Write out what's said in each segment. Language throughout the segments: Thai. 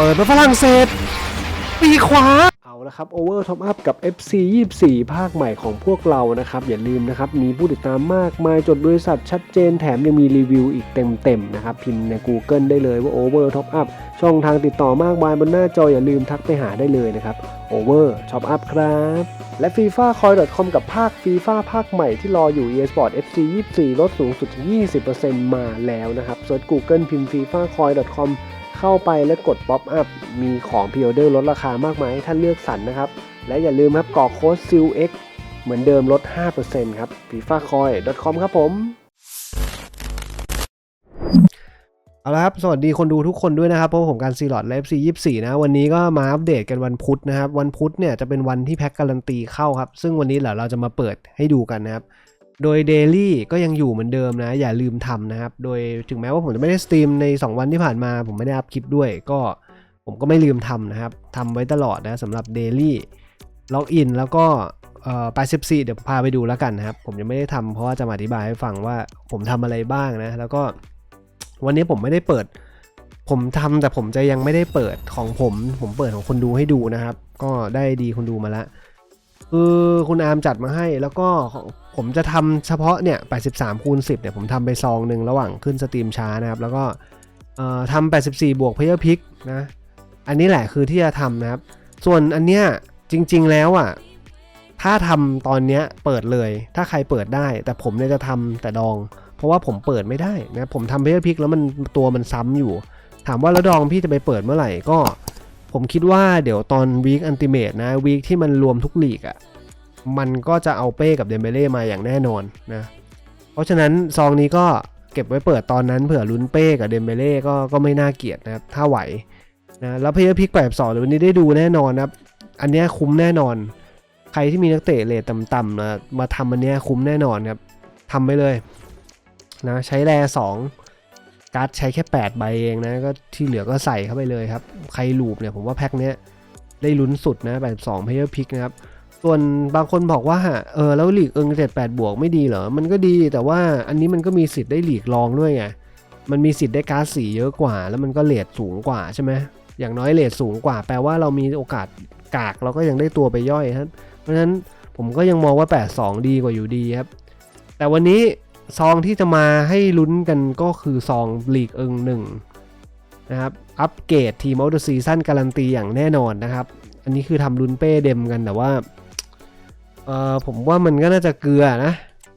เปิดไปฝรั่งเศสปีขวา เอาละครับ Over Top Up กับ FC 24 ภาคใหม่ของพวกเรานะครับ อย่าลืมนะครับ มีผู้ติดตามมากมายจดบริษัทชัดเจนแถมยังมีรีวิวอีกเต็มๆนะครับ พิมพ์ใน Google ได้เลยว่า Over Top Up ช่องทางติดต่อมากมายบนหน้าจออย่าลืมทักไปหาได้เลยนะครับ Over Top Up ครับ และ FIFA Coin.com กับภาค FIFA ภาคใหม่ที่รออยู่ eSport FC 24 ลดสูงสุดถึง20%มาแล้วนะครับเซิร์ช Google พิมพ์ FIFA Coin.com เข้าไปและกด Pop Up มีของพ r ออเดอร์ลดราคามากมายให้ท่านเลือกสรรนะครับ และอย่าลืมครับกรอกโค้ด SILX เหมือนเดิมลด 5%ครับ fifacoin.com ครับผมเอาละครับ สวัสดีคนดูทุกคนด้วยนะครับ เพราะผมการซีลอดและ FC 24นะ วันนี้ก็มาอัปเดตกันวันพุธนะครับ วันพุธเนี่ยจะเป็นวันที่แพ็กการันตีเข้าครับ ซึ่งวันนี้แหละเราจะมาเปิดให้ดูกันนะครับ โดย Daily ก็ยังอยู่เหมือนเดิมนะ อย่าลืมทำนะครับ โดยถึงแม้ว่าผมจะไม่ได้สตรีมใน 2 วันที่ผ่านมา ผมไม่ได้อัพคลิปด้วยก็ผมก็ไม่ลืมทำนะครับทำไว้ตลอดนะสำหรับ Daily ล็อกอินแล้วก็เอ่อไป14เดี๋ยวพาไปดูแล้วกันนะครับ ผมยังไม่ได้ทำเพราะว่าจะมาอธิบายให้ฟังว่าผมทำอะไรบ้างนะ แล้วก็วันนี้ผมไม่ได้เปิด ผมทำแต่ผมจะยังไม่ได้เปิดของผม ผมเปิดของคนดูให้ดูนะครับ ก็ได้ดีคนดูมาล้วคือคุณอาร์มจัดมาให้แล้วก็ ผมจะทำเฉพาะเนี่ย 83คูณ10 เนี่ย ผมทำไปซองหนึ่งระหว่างขึ้นสตรีมช้านะครับ แล้วก็ทำ84 บวกเพย์พิกนะ อันนี้แหละคือที่จะทำนะครับ ส่วนอันเนี้ยจริง ๆ แล้วอะ ถ้าทำตอนเนี้ยเปิดเลย ถ้าใครเปิดได้ แต่ผมเนี่ยจะทำแต่ดอง เพราะว่าผมเปิดไม่ได้นะ ผมทำเพย์พิกแล้วมันตัวมันซ้ำอยู่ ถามว่าแล้วดองพี่จะไปเปิดเมื่อไหร่ก็ ผมคิดว่าเดี๋ยวตอนวีคอันติเมตนะวีคที่มันรวมทุกลีกอะ่ะ มันก็จะเอาเป้กับเดมเบเล่มาอย่างแน่นอนนะ เพราะฉะนั้นซองนี้ก็เก็บไว้เปิดตอนนั้นเผื่อลุ้นเป้กับเดมเบเล่ก็ก็ไม่น่าเกลียดนะครับ ถ้าไหวนะแล้วเพย์พิกแบบสองเดี๋ยววันนี้ได้ดูแน่นอนนะครับ อันนี้คุ้มแน่นอน ใครที่มีนักเตะเรทต่ำๆนะมาทำอันนี้คุ้มแน่นอนครับทำไปเลยนะใช้แร่สองการ์ดใช้แค่ 8 ใบเองนะก็ที่เหลือก็ใส่เข้าไปเลยครับ ใครลูปเนี่ยผมว่าแพ็คเนี้ยได้ลุ้นสุดนะแบบ2 player pick นะครับ ส่วนบางคนบอกว่าเออแล้วหลีกเอิงเจ็ดแปดบวกไม่ดีเหรอ มันก็ดีแต่ว่าอันนี้มันก็มีสิทธิ์ได้หลีกรองด้วยไง มันมีสิทธิ์ได้การ์ดสีเยอะกว่า แล้วมันก็เลทสูงกว่าใช่ไหมอย่างน้อยเลทสูงกว่า แปลว่าเรามีโอกาสกากเราก็ยังได้ตัวไปย่อยครับเพราะฉะนั้นผมก็ยังมองว่า 8-2 ดีกว่าอยู่ดีครับ แต่วันนี้ซองที่จะมาให้ลุ้นกันก็คือซองลีกเอิงหนึ่งนะครับอัปเกรดทีมอ f เดอร์ซีซั่นการันตีอย่างแน่นอนนะครับ อันนี้คือทำลุ้นเป้เดมกันแต่ว่า เออผมว่ามันก็น่าจะเกลือนะ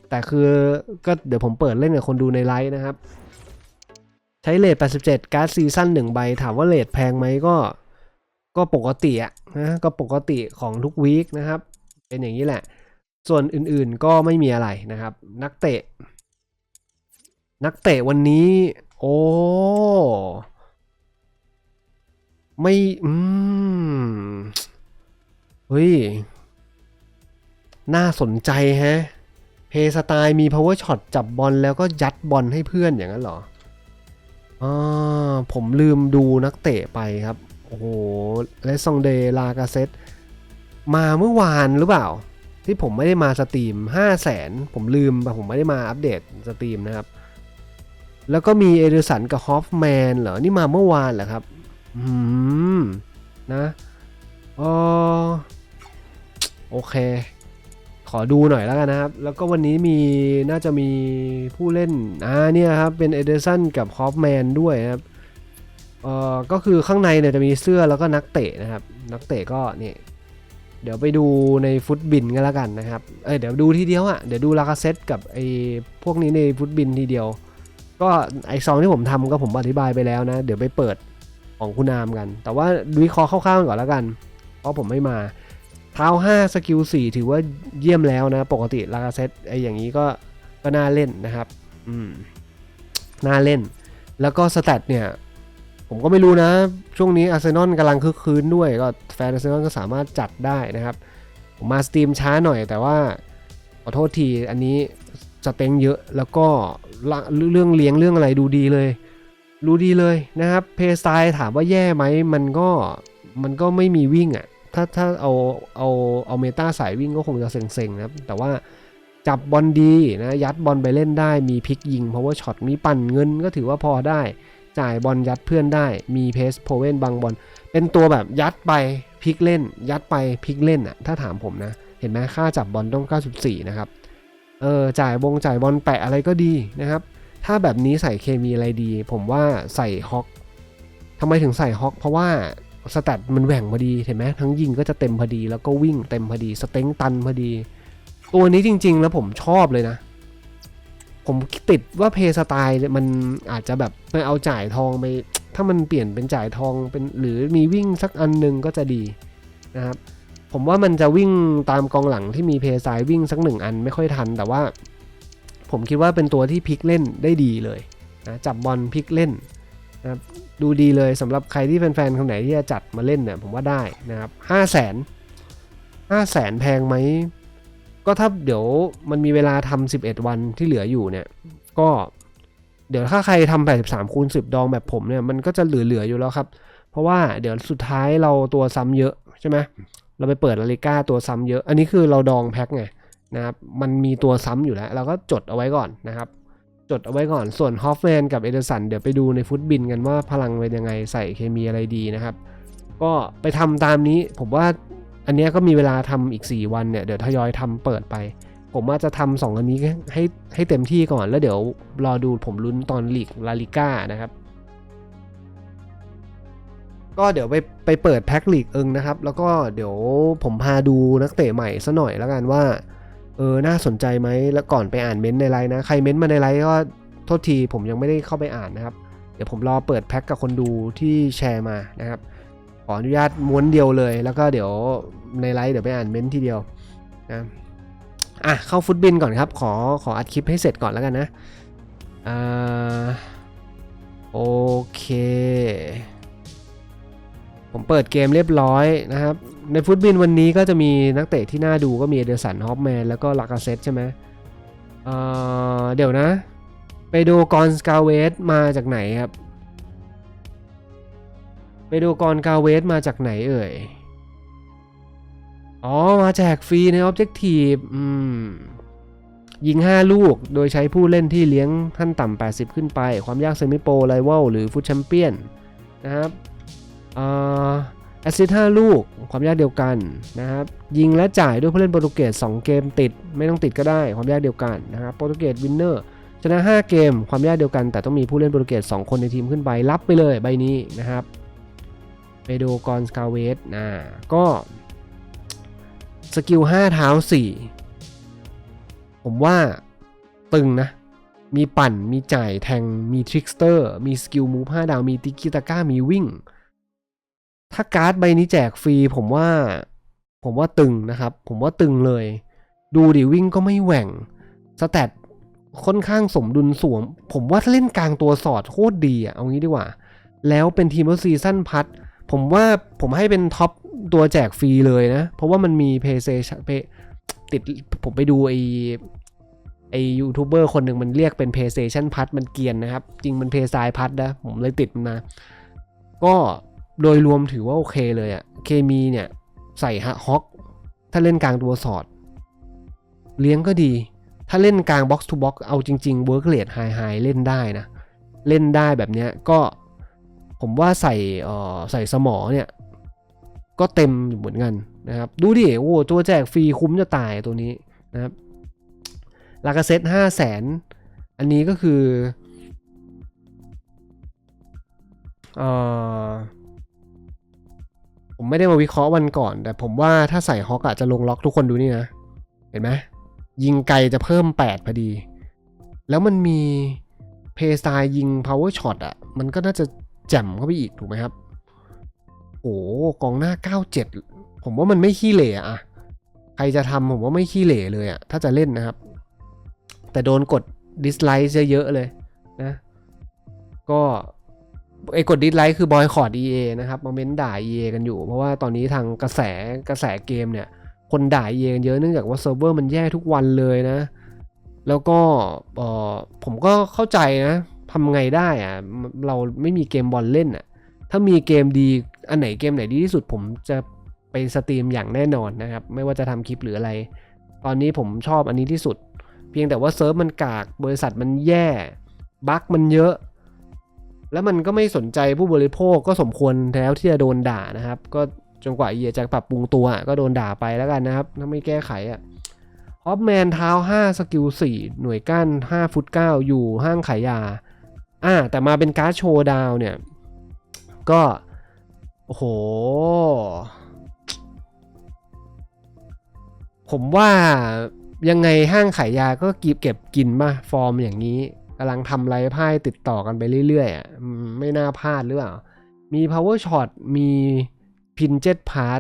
แต่คือก็เดี๋ยวผมเปิดเล่นกับคนดูในไลฟ์นะครับ ใช้เลท87 การ์ดซีซั่น1ใบ ถามว่าเลทแพงไหมก็ก็ปกติอะนะก็ปกติของทุกวีคนะครับ เป็นอย่างนี้แหละ ส่วนอื่นๆก็ไม่มีอะไรนะครับ นักเตะ นักเตะวันนี้ โอ้ไม่ อืม เฮ้ย น่าสนใจฮะเพสไตล์มี power shot จับบอลแล้วก็ยัดบอลให้เพื่อนอย่างนั้นเหรออ่าผมลืมดูนักเตะไปครับ โอ้โหเลซองเดลากาเซตมาเมื่อวานหรือเปล่า ที่ผมไม่ได้มาสตรีม 5 0 0แสนผมลืมผมไม่ได้มาอัปเดตสตรีมนะครับ แล้วก็มีเอเดอร์สันกับฮอฟแมนเหรอ นี่มาเมื่อวานเหรอครับ อืม นะอ๋อโอเค ขอดูหน่อยแล้วกันนะครับ แล้วก็วันนี้มีน่าจะมีผู้เล่น อ่าเนี่ยครับ เป็นเอเดอร์สันกับฮอฟแมนด้วยนะครับเอ่อก็คือข้างในเนี่ยจะมีเสื้อแล้วก็นักเตะนะครับ นักเตะก็เนี่ยเดี๋ยวไปดูในฟุตบินกันแล้วกันนะครับ เออเดี๋ยวดูทีเดียวอะ่ะ เดี๋ยวดูลากาเซตกับไอ้พวกนี้ในฟุตบินทีเดียว ก็ไอซองที่ผมทำก็ผมอธิบายไปแล้วนะ เดี๋ยวไปเปิดของคุณนามกัน แต่ว่าวิเคราะห์คร่าวๆก่อนแล้วกัน เพราะผมไม่มา ท้า5สกิล4ถือว่าเยี่ยมแล้วนะ ปกติลากาเซตไออย่างนี้ก็ก็น่าเล่นนะครับ อืม น่าเล่น แล้วก็สแตทเนี่ย ผมก็ไม่รู้นะ ช่วงนี้อาร์เซนอลกำลังคึกคืนด้วย ก็แฟนอาร์เซนอลก็สามารถจัดได้นะครับ ผมมาสตรีมช้าหน่อย แต่ว่าขอโทษที อันนี้สเต็งเยอะ แล้วก็เรื่องเลี้ยงเรื่องอะไรดูดีเลย รู้ดีเลยนะครับ เพย์สไตล์ถามว่าแย่ไหม มันก็มันก็ไม่มีวิ่งอะ่ะ ถ้าถ้าเอาเอาเอาเมตาสายวิ่งก็คงจะเซ็งๆนะครับแต่ว่าจับบอลดีนะยัดบอลไปเล่นได้มีพลิกยิงเพราะว่าช็อตมีปั่นเงินก็ถือว่าพอได้ จ่ายบอลยัดเพื่อนได้ มีเพสโพเวนบางบอลเป็นตัวแบบยัดไปพลิกเล่น ยัดไปพลิกเล่นอะถ้าถามผมนะ เห็นไหมค่าจับบอลต้อง 94 นะครับเออจ่ายบงจ่ายบอลแปะอะไรก็ดีนะครับ ถ้าแบบนี้ใส่เคมีอะไรดี ผมว่าใส่ฮอกทำไมถึงใส่ฮอกเพราะว่า สแตทมันแหว่งพอดีเห็นไหมทั้งยิงก็จะเต็มพอดี แล้วก็วิ่งเต็มพอดี สเต็งตันพอดี ตัวนี้จริง ๆ แล้วผมชอบเลยนะ ผมติดว่าเพย์สไตล์มันอาจจะแบบไปเอาจ่ายทองไป ถ้ามันเปลี่ยนเป็นจ่ายทองเป็นหรือมีวิ่งสักอันหนึงก็จะดีนะครับผมว่ามันจะวิ่งตามกองหลังที่มีเพย์ไซด์วิ่งสักหนึ่งอันไม่ค่อยทัน แต่ว่า ผมคิดว่าเป็นตัวที่พลิกเล่นได้ดีเลยนะจับบอลพลิกเล่น นะครับดูดีเลยสำหรับใครที่แฟนๆคนไหนที่จะจัดมาเล่นเนี่ยผมว่าได้นะครับห้าแสนห้าแสนแพงไหม ก็ถ้าเดี๋ยวมันมีเวลาทำ11วันที่เหลืออยู่เนี่ย ก็เดี๋ยวถ้าใครทำ83คูณ10ดองแบบผมเนี่ยมันก็จะเหลือๆอยู่แล้วครับ เพราะว่าเดี๋ยวสุดท้ายเราตัวซ้ำเยอะใช่ไหมเราไปเปิดลาลิก้าตัวซ้ำเยอะ อันนี้คือเราดองแพ็คไงนะครับ มันมีตัวซ้ำอยู่แล้ว เราก็จดเอาไว้ก่อนนะครับ จดเอาไว้ก่อน ส่วนฮอฟแมนกับเอเดอร์สันเดี๋ยวไปดูในฟุตบินกันว่าพลังเป็นยังไงใส่เคมีอะไรดีนะครับ ก็ไปทำตามนี้ผมว่าอันเนี้ยก็มีเวลาทำอีก 4 วันเนี่ย เดี๋ยวทยอยทำเปิดไป ผมว่าจะทำสองอันนี้ให้ให้เต็มที่ก่อนแล้วเดี๋ยวรอดูผมลุ้นตอนลีกลาลิก้านะครับ ก็เดี๋ยวไปไปเปิดแพ็คลีกเอิงนะครับ แล้วก็เดี๋ยวผมพาดูนักเตะใหม่ซะหน่อยแล้วกันว่า ออน่าสนใจไหมแล้วก่อนไปอ่านเม้นต์ในไลน์นะ ใครเม้นต์มาในไลน์ก็โทษทีผมยังไม่ได้เข้าไปอ่านนะครับ เดี๋ยวผมรอเปิดแพ็คกับคนดูที่แชร์มานะครับ ขออนุญาตม้วนเดียวเลย แล้วก็เดี๋ยวในไลฟ์เดี๋ยวไปอ่านเม้นต์ทีเดียวนะอะเข้าฟุตบินก่อนครับ ขอขออัดคลิปให้เสร็จก่อนแล้วกันนะอ่าโอเค ผมเปิดเกมเรียบร้อยนะครับ ในฟุตบินวันนี้ก็จะมีนักเตะที่น่าดูก็มีเดอร์สันฮอปแมนแล้วก็ลากาเซตใช่ไหมเเดี๋ยวนะ ไปดูกอนสกาเวสมาจากไหนครับ ไปดูกอนกาเวสมาจากไหนเอ่ย อ๋อ มาแจกฟรีใน Objective อืมยิง 5 ลูก โดยใช้ผู้เล่นที่เลี้ยงขั้นต่ำ80 ขึ้นไป ความยากเซมิโปรไลว l หรือฟุตแชมเปี้ยนนะครับ แอสซิสต์5ลูก ความยากเดียวกันนะครับ ยิงและจ่ายด้วยผู้เล่นโปรตุเกส2เกมติด ไม่ต้องติดก็ได้ ความยากเดียวกันนะครับ โปรตุเกสวินเนอร์ชนะ 5 เกม ความยากเดียวกัน แต่ต้องมีผู้เล่นโปรตุเกส2คนในทีมขึ้นไป รับไปเลยใบนี้นะครับไปดูกอนสกาเวสนะก็สกิล5เท้า 4 ผมว่าตึงนะ มีปั่น มีจ่ายแทง มีทริกสเตอร์ มีสกิลมูฟ5ดาว มีติกิตาก้า มีวิ่ง ถ้าการ์ดใบนี้แจกฟรีผมว่าผมว่าตึงนะครับ ผมว่าตึงเลย ดูดิวิ่งก็ไม่แหว่งสแตทค่อนข้างสมดุลสวม ผมว่าถ้าเล่นกลางตัวสอดโคตรดีอะเอางี้ดีกว่า แล้วเป็นทีมรถซีซั่นพัด ผมว่าผมให้เป็นท็อปตัวแจกฟรีเลยนะ เพราะว่ามันมีเพย์เซชัติดผมไปดูไอไอยูทูบเบอร์คนหนึ่งมันเรียกเป็น PlayStation พัดมันเกียนนะครับ จริงมันเพย์ไซพัดนะ ผมเลยติดมันมา ก็ โดยรวมถือว่าโอเคเลยอะเคมีเนี่ย ใส่ฮะฮอก ถ้าเล่นกลางตัวสอด เลี้ยงก็ดี ถ้าเล่นกลางบ็อกซ์ทูบ็อกเอาจริงๆเวิร์กเลดไฮไฮเล่นได้นะ เล่นได้แบบเนี้ยก็ผมว่าใส่เอ่อใส่สมอเนี่ย ก็เต็มเหมือนกันนะครับ ดูดิโอ้ตัวแจกฟรีคุ้มจะตายตัวนี้นะครับลากาเซ็ตห้าแสนอันนี้ก็คือเอ่อ ผมไม่ได้มาวิเคราะห์วันก่อน แต่ผมว่าถ้าใส่ฮอกอะจะลงล็อกทุกคนดูนี่นะ เห็นไหมยิงไกลจะเพิ่ม 8 พอดี แล้วมันมีเพย์สไตล์ยิง power shot อะมันก็น่าจะแจ่มเข้าไปอีกถูกไหมครับ โอ้กองหน้า 97 ผมว่ามันไม่ขี้เหร่อะใครจะทำผมว่าไม่ขี้เหร่เลยอะถ้าจะเล่นนะครับ แต่โดนกดดิสไลค์เยอะๆเลยนะ ก็ ไอ้กดดิสไลค์คือบอยคอร์ด EA นะครับมาเม้นด่า EA กันอยู่ เพราะว่าตอนนี้ทางกระแสกระแสเกมเนี่ย คนด่า EA กันเยอะเนื่องจากว่าเซิร์ฟเวอร์มันแย่ทุกวันเลยนะ แล้วก็เออผมก็เข้าใจนะทำไงได้อะเราไม่มีเกมบอลเล่นอะถ้ามีเกมดีอันไหนเกมไหนดีที่สุดผมจะไปสตรีมอย่างแน่นอนนะครับ ไม่ว่าจะทำคลิปหรืออะไร ตอนนี้ผมชอบอันนี้ที่สุด เพียงแต่ว่าเซิร์ฟมันกากบริษัทมันแย่บั๊กมันเยอะ แล้วมันก็ไม่สนใจผู้บริโภคก็สมควรแล้วที่จะโดนด่านะครับ ก็จนกว่าเอียจะปรับปรุงตัวก็โดนด่าไปแล้วกันนะครับ ถ้าไม่แก้ไขอะฮอปแมนเท้า 5 สกิล 4 หน่วยก้าน 5 ฟุต 9 อยู่ห้างขายยา อ่า แต่มาเป็นการ์ดโชว์ดาวเนี่ย ก็ โอ้โห ผมว่ายังไงห้างขายยาก็กีบเก็บกินมาฟอร์มอย่างนี้ กำลังทำไรพ่ายติดต่อกันไปเรื่อยๆอะไม่น่าพลาดหรือเปล่า มี power shot มีพินเจ็ตพาร์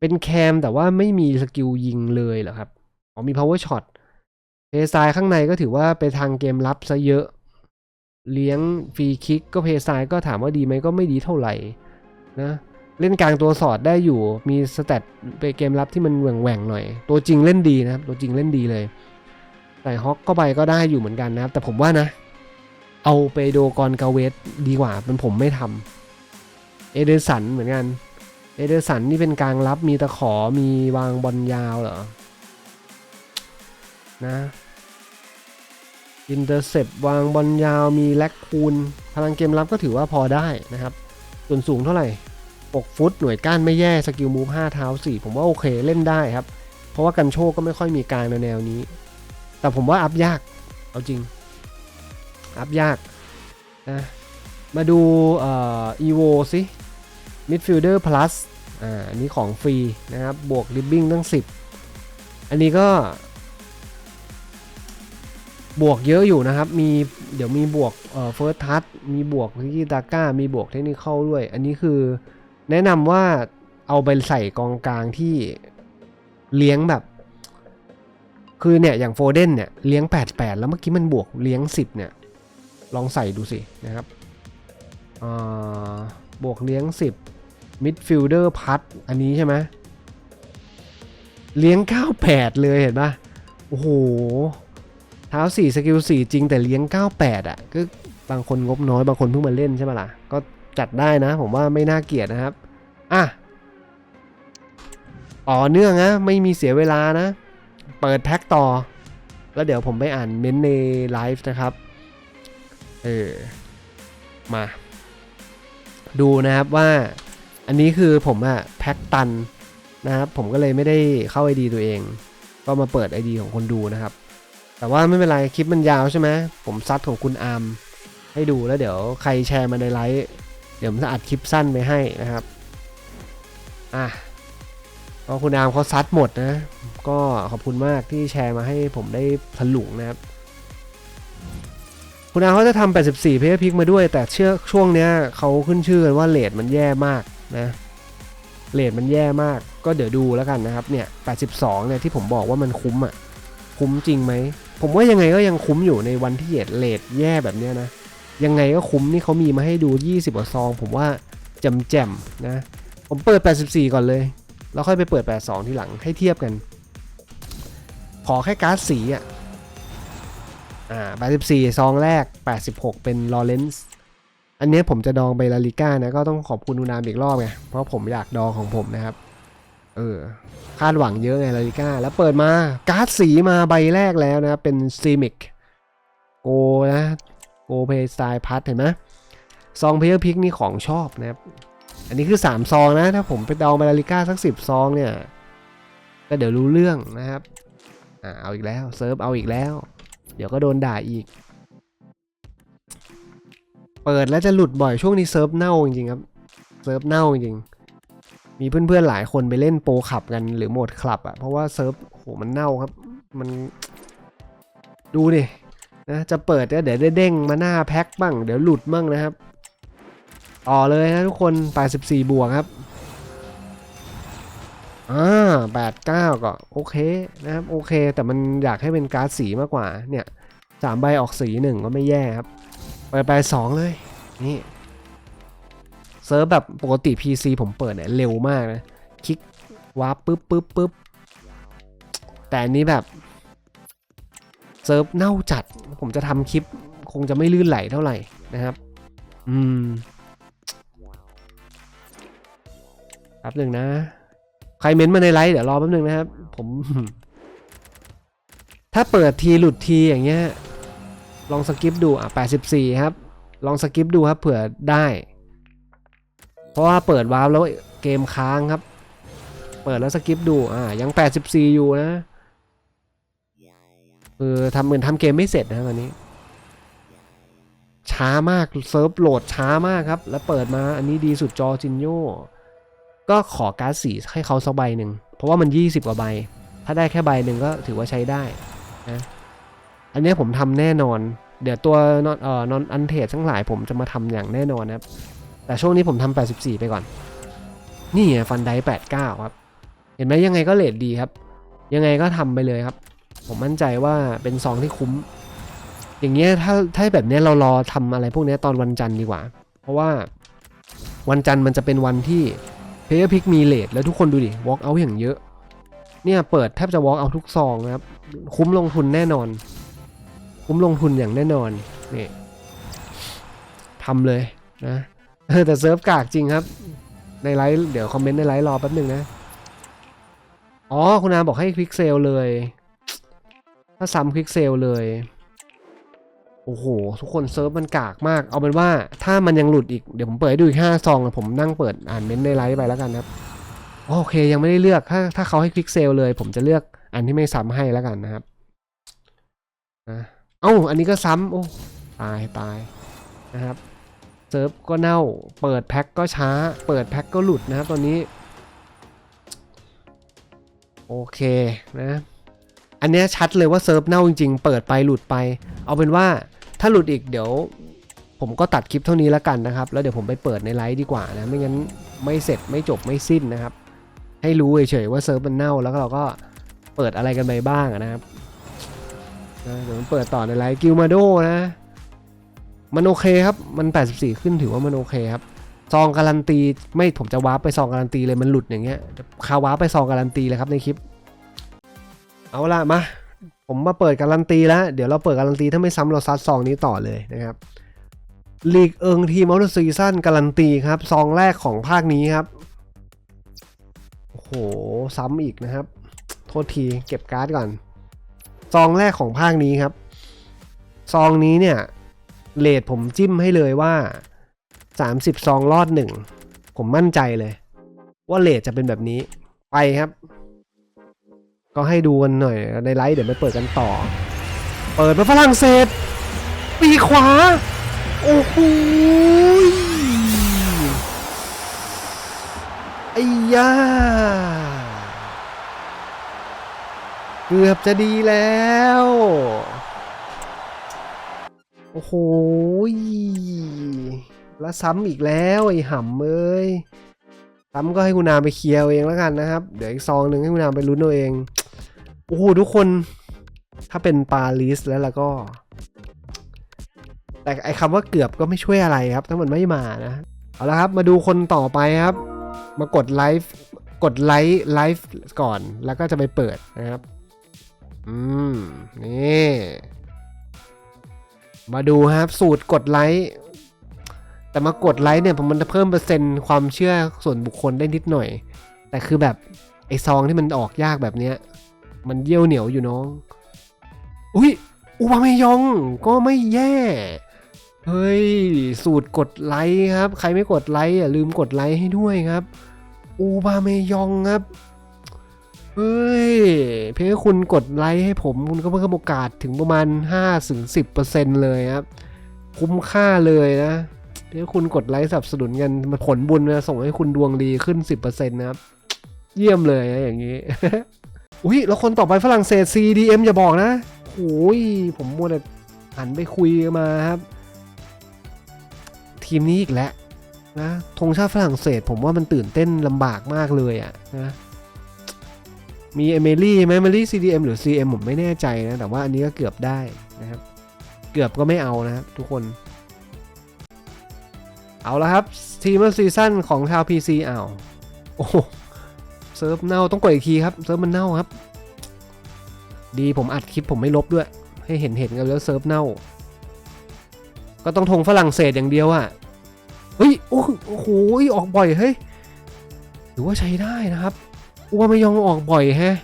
เป็นแคมแต่ว่าไม่มีสกิลยิงเลยเหรอครับอ๋อมี power shot เพซายข้างในก็ถือว่าไปทางเกมรับซะเยอะ เลี้ยงฟรีคิกก็เพซายก็ถามว่าดีไหมก็ไม่ดีเท่าไหร่นะเล่นกลางตัวสอดได้อยู่ มีสเตตไปเกมรับที่มันแหว่งๆหน่อย ตัวจริงเล่นดีนะครับ ตัวจริงเล่นดีเลย ใส่ฮอกก็ไปก็ได้อยู่เหมือนกันนะครับ แต่ผมว่านะ เอาไปโดกอนกาเวสดีกว่าเป็นผมไม่ทำเอเดอร์สันเหมือนกัน เอเดอร์สันนี่เป็นกลางรับมีตะขอมีวางบอลยาวเหรอ นะอินเตอร์เซปวางบอลยาวมีแลกคูนพลังเกมรับก็ถือว่าพอได้นะครับ ส่วนสูงเท่าไหร่ 6 ฟุตหน่วยก้านไม่แย่สกิลมูฟ5เท้า 4 ผมว่าโอเคเล่นได้ครับ เพราะว่ากันโชคก็ไม่ค่อยมีกลางในแนวนี้ แต่ผมว่าอัพยาก เอาจริง อัพยากนะ มาดูเอ่อ evo สิ midfielder plus อ่าอันนี้ของฟรีนะครับ บวกริบบิ้งตั้ง 10 อันนี้ก็ บวกเยอะอยู่นะครับ มีเดี๋ยวมีบวกเอ่อ first touch มีบวกที่ตาก้า มีบวกเทคนิคเข้าด้วย อันนี้คือแนะนำว่าเอาไปใส่กองกลางที่เลี้ยงแบบ คือเนี่ยอย่างโฟเดนเนี่ยเลี้ยง 88 แล้วเมื่อกี้มันบวกเลี้ยง 10 เนี่ย ลองใส่ดูสินะครับบวกเลี้ยง 10 midfielder พัดอันนี้ใช่ไหมเลี้ยง 98 เลยเห็นปะโอ้โห เท้า 4 สกิล 4 จริงแต่เลี้ยง 98 อะ ก็บางคนงบน้อยบางคนเพิ่งมาเล่นใช่ไหมล่ะ ก็จัดได้นะ ผมว่าไม่น่าเกลียดนะครับ อะต่อเนื่องนะ ไม่มีเสียเวลานะ เปิดแพ็คต่อ แล้วเดี๋ยวผมไปอ่านเม้นในไลฟ์นะครับ เออ มา ดูนะครับว่า อันนี้คือผมอะแพ็คตันนะครับ ผมก็เลยไม่ได้เข้า ID ตัวเอง ก็มาเปิด ID ของคนดูนะครับ แต่ว่าไม่เป็นไรคลิปมันยาวใช่ไหมผมซัดของคุณอาร์มให้ดูแล้วเดี๋ยวใครแชร์มาในไลฟ์เดี๋ยวผมจะอัดคลิปสั้นไปให้นะครับ อะ ก็คุณอาร์มเขาซัดหมดนะ ก็ขอบคุณมากที่แชร์มาให้ผมได้ผลุงนะครับ คุณอาร์มเขาจะทำ84เพย์พิกมาด้วย แต่เชื่อช่วงเนี้ยเขาขึ้นชื่อกันว่าเลทมันแย่มากนะเลทมันแย่มาก ก็เดี๋ยวดูแล้วกันนะครับเนี่ย82เนี่ยที่ผมบอกว่ามันคุ้มอะ คุ้มจริงไหม ผมว่ายังไงก็ยังคุ้มอยู่ในวันที่เลทเลทแย่แบบเนี้ยนะ ยังไงก็คุ้มนี่เขามีมาให้ดู 20กว่าซอง ผมว่าแจมแจมๆนะ ผมเปิด 84 ก่อนเลย แล้วค่อยไปเปิด 82 ทีหลังให้เทียบกัน ขอแค่การ์ดสีอะอ่า84 ซองแรก 86 เป็นลอเรนซ์อันเนี้ยผมจะดองไปลาลิก้านะ ก็ต้องขอบคุณอุนามอีกรอบไง เพราะผมอยากดองของผมนะครับ เออ คาดหวังเยอะไงลาลิก้า แล้วเปิดมาการ์ดสีมาใบแรกแล้วนะ เป็นซีมิกโกนะ โกเพย์สไตล์พัทเห็นไหมซองเพย์พิกนี่ของชอบนะครับ อันนี้คือ 3 ซองนะ ถ้าผมไปดองไปลาลิก้าสัก 10 ซองเนี่ย ก็เดี๋ยวรู้เรื่องนะครับ อ่า เอาอีกแล้ว เซิร์ฟเอาอีกแล้ว เดี๋ยวก็โดนด่าอีก เปิดแล้วจะหลุดบ่อยช่วงนี้เซิร์ฟเน่าจริงๆครับ เซิร์ฟเน่าจริง มีเพื่อนๆหลายคนไปเล่นโปรขับกันหรือโหมดคลับอะเพราะว่าเซิร์ฟโหมันเน่าครับ มัน ดูดินะจะเปิดก็เดี๋ยวได้เด้งมาหน้าแพ็คบ้าง เดี๋ยวหลุดบ้างนะครับ ต่อเลยนะทุกคน 84 บวกครับ อ่า89 ก็โอเคนะครับ โอเค แต่มันอยากให้เป็นการ์ดสีมากกว่า เนี่ยสามใบออกสีหนึ่งก็ไม่แย่ครับเปิดไปสองเลย นี่เซิร์ฟแบบปกติ PC ผมเปิดเนี่ยเร็วมากนะ คลิกวาร์ปปึ๊บปึ๊บปึ๊บแต่อันนี้แบบ เซิร์ฟเน่าจัด ผมจะทำคลิปคงจะไม่ลื่นไหลเท่าไหร่นะครับ อืม ป๊บหนึ่งนะ ใครเม้นต์มาในไลฟ์เดี๋ยวรอแป๊บหนึ่งนะครับ ผม ถ้าเปิดทีหลุดทีอย่างเงี้ย ลองสกิปดูอะ84ครับ ลองสกิปดูครับเผื่อได้ เพราะว่าเปิดวาร์ปแล้วเกมค้างครับ เปิดแล้วสกิปดูอ่ายัง84อยู่นะเออทำเหมือนทำเกมไม่เสร็จนะตอนนี้ ช้ามากเซิร์ฟโหลดช้ามากครับ แล้วเปิดมาอันนี้ดีสุดจอจินโย ก็ขอการ์ดสีให้เขาสักใบหนึ่ง เพราะว่ามัน 20 กว่าใบ ถ้าได้แค่ใบหนึ่งก็ถือว่าใช้ได้นะอันนี้ผมทำแน่นอน เดี๋ยวตัวนอนเอ่อนอนอันเทรดทั้งหลายผมจะมาทำอย่างแน่นอนนะครับ แต่ช่วงนี้ผมทำ84 ไปก่อน นี่ฟันได89 ครับ เห็นไหมยังไงก็เลทดีครับ ยังไงก็ทำไปเลยครับ ผมมั่นใจว่าเป็นซองที่คุ้ม อย่างเงี้ยถ้าถ้าแบบเนี้ยเรารอทำอะไรพวกเนี้ยตอนวันจันทร์ดีกว่า เพราะว่าวันจันทร์มันจะเป็นวันที่ เพย์พิกมีเลทแล้วทุกคนดูดิ walk out อย่างเยอะ เนี่ยเปิดแทบจะ walk out ทุกซองนะครับ คุ้มลงทุนแน่นอน คุ้มลงทุนอย่างแน่นอนนี่ทำเลยนะแต่เซิร์ฟกากจริงครับ ในไลฟ์เดี๋ยวคอมเมนต์ในไลฟ์รอแป๊บหนึ่งนะ อ๋อ คุณอาบอกให้ควิกเซลเลย ถ้าซ้ำควิกเซลเลย โอ้โห ทุกคนเซิร์ฟมันกากมาก เอาเป็นว่าถ้ามันยังหลุดอีก เดี๋ยวผมเปิดให้ดูอีกห้าซองแล้วผมนั่งเปิดอ่านเม้นต์ในไลฟ์ไปแล้วกันครับโอเคยังไม่ได้เลือกถ้าถ้าเขาให้คลิกเซลเลย ผมจะเลือกอันที่ไม่ซ้ำให้แล้วกันนะครับนะเอ้าอันนี้ก็ซ้ำโอ้ตายตายนะครับเซิร์ฟก็เน่า เปิดแพ็คก็ช้า เปิดแพ็คก็หลุดนะครับตอนนี้โอเคนะ อันนี้ชัดเลยว่าเซิร์ฟเน่าจริงๆ เปิดไปหลุดไป เอาเป็นว่า ถ้าหลุดอีกเดี๋ยว ผมก็ตัดคลิปเท่านี้แล้วกันนะครับ แล้วเดี๋ยวผมไปเปิดในไลฟ์ดีกว่านะ ไม่งั้นไม่เสร็จไม่จบไม่สิ้นนะครับ ให้รู้เฉยๆว่าเซิร์ฟมันเน่าแล้วเราก็เปิดอะไรกันไปบ้างนะครับนะเดี๋ยวผมเปิดต่อในไลฟ์กิลมาโดนะ มันโอเคครับ มัน 84 ขึ้นถือว่ามันโอเคครับ ซองการันตีไม่ผมจะวาร์ปไปซองการันตีเลยมันหลุดอย่างเงี้ยคาวาร์ปไปซองการันตีเลยครับในคลิป เอาละมา ผมมาเปิดการันตีแล้ว เดี๋ยวเราเปิดการันตีถ้าไม่ซ้ำเราซัดซองนี้ต่อเลยนะครับลีกเอิงทีมอลซีซั่นการันตีครับ ซองแรกของภาคนี้ครับโอ้โหซ้ำอีกนะครับ โทษทีเก็บการ์ดก่อน ซองแรกของภาคนี้ครับ ซองนี้เนี่ยเลทผมจิ้มให้เลยว่า 30 ซองรอดหนึ่งผมมั่นใจเลย ว่าเลทจะเป็นแบบนี้ไปครับ ก็ให้ดูกันหน่อย ในไลฟ์เดี๋ยวไปเปิดกันต่อ เปิดมาฝรั่งเศส ปีขวา โอ้โหไอ้ยาเกือบจะดีแล้ว โอ้โหแล้วซ้ำอีกแล้วไอ้ห่ำเอ้ยซ้ำก็ให้คุณนามไปเคลียร์เอาเองแล้วกันนะครับ เดี๋ยวอีกซองหนึ่งให้คุณนามไปลุ้นเอาเอง โอ้โหทุกคน ถ้าเป็นปารีสแล้วล้วก็ แต่ไอคำว่าเกือบก็ไม่ช่วยอะไรครับ ถ้ามันไม่มานะ เอาละครับ มาดูคนต่อไปครับ มากดไลฟ์กดไลค์ไลฟ์ก่อนแล้วก็จะไปเปิดนะครับ อืม นี่ มาดูครับสูตรกดไลค์แต่มากดไลค์เนี่ยผมมันจะเพิ่มเปอร์เซ็นต์ความเชื่อส่วนบุคคลได้นิดหน่อย แต่คือแบบไอซองที่มันออกยากแบบเนี้ย มันเยี่ยวเหนียวอยู่น้อง อุ้ยอูบาเมยองก็ไม่แย่ เฮ้ย สูตรกดไลค์ครับ ใครไม่กดไลค์อย่าลืมกดไลค์ให้ด้วยครับ อูบาเมยองครับ เฮ้ย เพียงคุณกดไลค์ให้ผมคุณก็เพิ่มโอกาสถึงประมาณ5ถึง10%เลยครับ คุ้มค่าเลยนะเพียงคุณกดไลค์สนับสนุนกันมันผลบุญมาส่งให้คุณดวงดีขึ้น 10%นะครับ เยี่ยมเลยนะอย่างนี้ อุ้ยแล้วคนต่อไปฝรั่งเศส CDM อย่าบอกนะโอ้ยผมมัวแต่หันไปคุยมาครับ ทีมนี้อีกแล้วนะธงชาติฝรั่งเศส ผมว่ามันตื่นเต้นลำบากมากเลยอะนะมีเอเมลี่ไหมเอเมลี่ CDM หรือ CM ผมไม่แน่ใจนะ แต่ว่าอันนี้ก็เกือบได้นะครับ เกือบก็ไม่เอานะครับทุกคน เอาละครับ ทีมซีซั่นของชาว PC อ้าโอ้ เซิร์ฟเน่าต้องกดอีกทีครับเซิร์ฟมันเน่าครับ ดีผมอัดคลิปผมไม่ลบด้วย ให้เห็นเห็นกันแล้วเซิร์ฟเน่า ก็ต้องทงฝรั่งเศสอย่างเดียวอะ่ะเฮ้ยโอ้โหออกบ่อยเฮ้ยถือว่าใช้ได้นะครับอูวาไม่ยองออกบ่อยแฮะ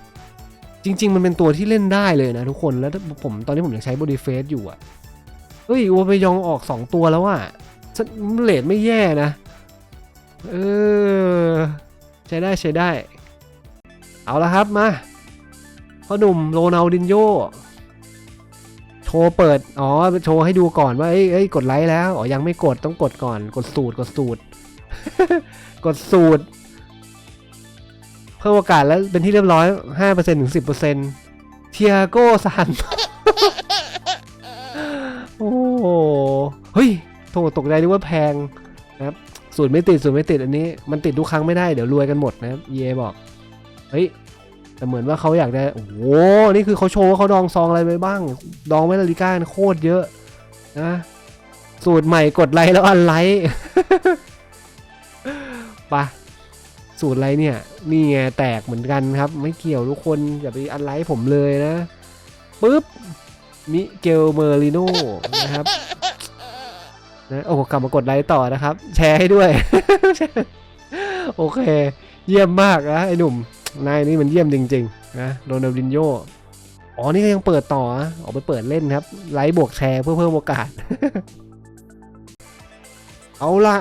จริง ๆ มันเป็นตัวที่เล่นได้เลยนะทุกคนแล้วผมตอนนี้ผมยังใช้บอดี้เฟสอยู่อะเฮ้ยโอเปยองออกสองตัวแล้วอะฉันเลดไม่แย่นะเออใช้ได้ใช้ได้ เอาละครับมาพ่อหนุ่มโรนัลดินโยโชว์เปิด อ๋อ โชว์ให้ดูก่อนว่าเอ้ยเอ้ยกดไลค์แล้ว อ๋อ ยังไม่กดต้องกดก่อน กดสูตร กดสูตร กดสูตร เพิ่มโอกาสแล้วเป็นที่เรียบร้อย5%ถึง10%เทียโก้ซัน โอ้โห เฮ้ยโถตกใจนึกว่าแพงนะครับ สูตรไม่ติด สูตรไม่ติดอันนี้ มันติดทุกครั้งไม่ได้ เดี๋ยวรวยกันหมดนะครับ เยบอก เฮ้ยแต่เหมือนว่าเขาอยากจะโอ้โหนี่คือเขาโชว์ว่าเขาดองซองอะไรไปบ้าง ดองไว้ลาลิก้าโคตรเยอะนะ สูตรใหม่กดไลค์แล้วอันไลค์ไปะสูตรอะไรเนี่ยนี่ไงแตกเหมือนกันครับ ไม่เกี่ยวทุกคนอย่าไปอันไลค์ผมเลยนะปุ๊บมิเกลเมอริโนนะครับนะโอ้โหกลับมากดไลค์ต่อนะครับ แชร์ให้ด้วย โอเค เยี่ยมมากนะไอ้หนุ่ม นายนี่มันเยี่ยมจริงๆนะโรนัลดินโยอ๋อ นี่ก็ยังเปิดต่อออกไปเปิดเล่นครับ ไลค์บวกแชร์เพื่อเพิ่มโอกาส เอาละ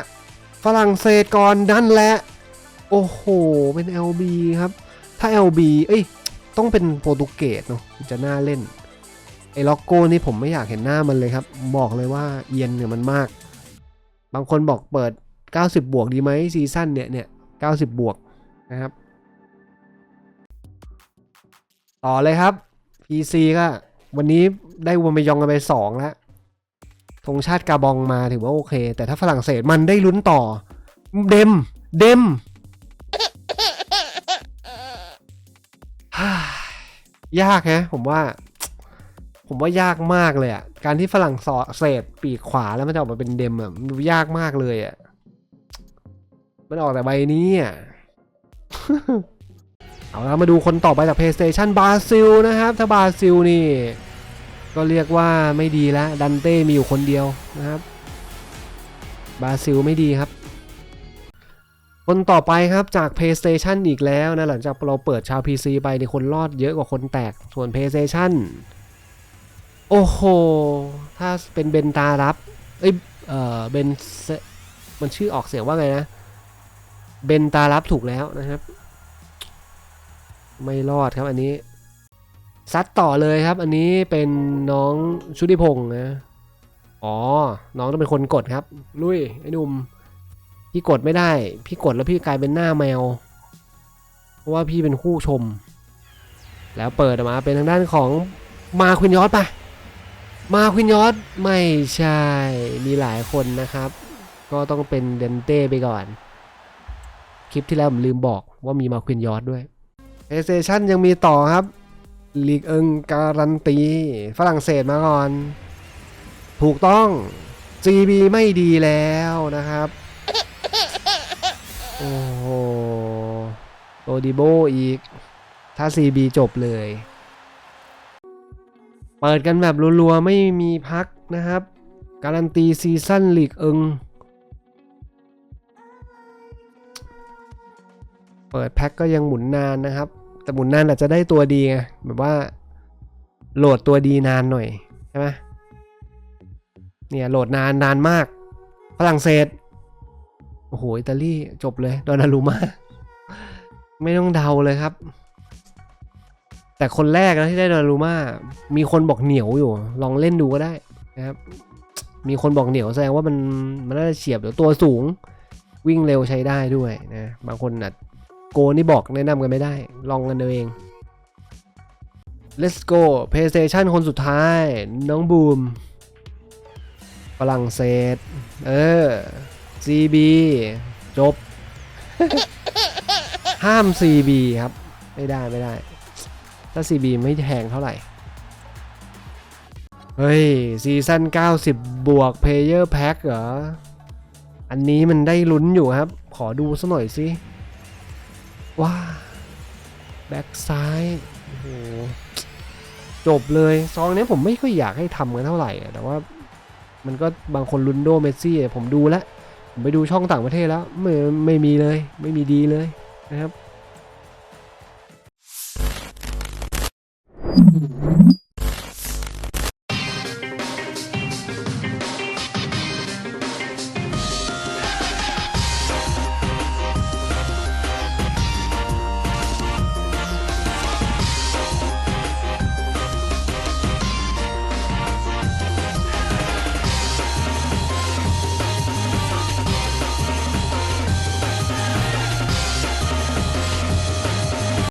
ฝรั่งเศสก่อนนั่นแหละ โอ้โห เป็น LB ครับ ถ้า LB เอ้ย ต้องเป็นโปรตุเกสเนาะจะน่าเล่น ไอ้ล็อกโก้นี่ผมไม่อยากเห็นหน้ามันเลยครับ บอกเลยว่าเอียนเนี่ยมันมาก บางคนบอกเปิด 90 บวกดีไหมซีซั่นเนี่ยเนี่ย90 บวกนะครับ ต่อเลยครับ PC ก็วันนี้ได้วอมเมยองกันไป2แล้วธงชาติกาบองมาถือว่าโอเค แต่ถ้าฝรั่งเศสมันได้ลุ้นต่อ เดม เดม ยากฮะผมว่า ผมว่ายากมากเลยอะ การที่ฝรั่งเศสปีกขวาแล้วมันจะออกมาเป็นเดมอะมันดูยากมากเลยอะ มันออกแต่ใบนี้อะ เอาละมาดูคนต่อไปจาก PlayStation บราซิลนะครับถ้าบราซิลนี่ก็เรียกว่าไม่ดีแล้วดันเต้มีอยู่คนเดียวนะครับบราซิลไม่ดีครับ คนต่อไปครับจาก PlayStation อีกแล้วนะหลังจากเราเปิดชาว PC ไปในคนรอดเยอะกว่าคนแตกส่วน PlayStation โอ้โห ถ้าเป็นเบนตารับ เอ้ยเออเบนเซมันชื่อออกเสียงว่าไงนะ เบนตารับถูกแล้วนะครับ ไม่รอดครับอันนี้ซัดต่อเลยครับ อันนี้เป็นน้องชุติพงศ์นะ อ๋อ น้องต้องเป็นคนกดครับ ลุยไอ้นุ่ม พี่กดไม่ได้ พี่กดแล้วพี่กลายเป็นหน้าแมว เพราะว่าพี่เป็นคู่ชม แล้วเปิดออกมาเป็นทางด้านของมาควินยอสปะมาควินยอสไม่ใช่ มีหลายคนนะครับ ก็ต้องเป็นเดนเต้ไปก่อน คลิปที่แล้วผมลืมบอกว่ามีมาควินยอสด้วย PlayStation ยังมีต่อครับลีกเอิงการันตี ฝรั่งเศสมาก่อน ถูกต้อง GB ไม่ดีแล้วนะครับ โอ้โหโอดิโบอีก ถ้า CB จบเลย เปิดกันแบบรัวๆ ไม่มีพักนะครับ การันตีซีซั่นลีกเอิงเปิดแพ็คก็ยังหมุนนานนะครับ แต่หมุนนานอาจจะได้ตัวดีไงแบบว่าโหลดตัวดีนานหน่อยใช่ไหมเนี่ยโหลดนานนานมากฝรั่งเศสโอ้โหอิตาลีจบเลยโดนารูมาไม่ต้องเดาเลยครับ แต่คนแรกนะที่ได้โดนารูมามีคนบอกเหนียวอยู่ ลองเล่นดูก็ได้นะครับ มีคนบอกเหนียวแสดงว่ามันมันน่าจะเฉียบเดี๋ยวตัวสูง วิ่งเร็วใช้ได้ด้วยนะบางคนอะ โกนี่บอกแนะนำกันไม่ได้ ลองกันเอาเอง let's go PlayStation คนสุดท้าย น้องบูมฝรั่งเศส เออ CB จบ ห้าม CB ครับ ไม่ได้ไม่ได้ ถ้า CB ไม่แพงเท่าไหร่ เฮ้ย ซีซั่น 90 บวก Player Pack เหรอ อันนี้มันได้ลุ้นอยู่ครับ ขอดูสักหน่อยสิ ว้าแบ็กซ้ายโอ้โหจบเลยซองนี้ผมไม่ค่อยอยากให้ทำกันเท่าไหร่แต่ว่ามันก็บางคนลุนโดเมสซี่ผมดูแล้ว ผมไปดูช่องต่างประเทศแล้ว ไม่ไม่มีเลย ไม่มีดีเลยนะครับ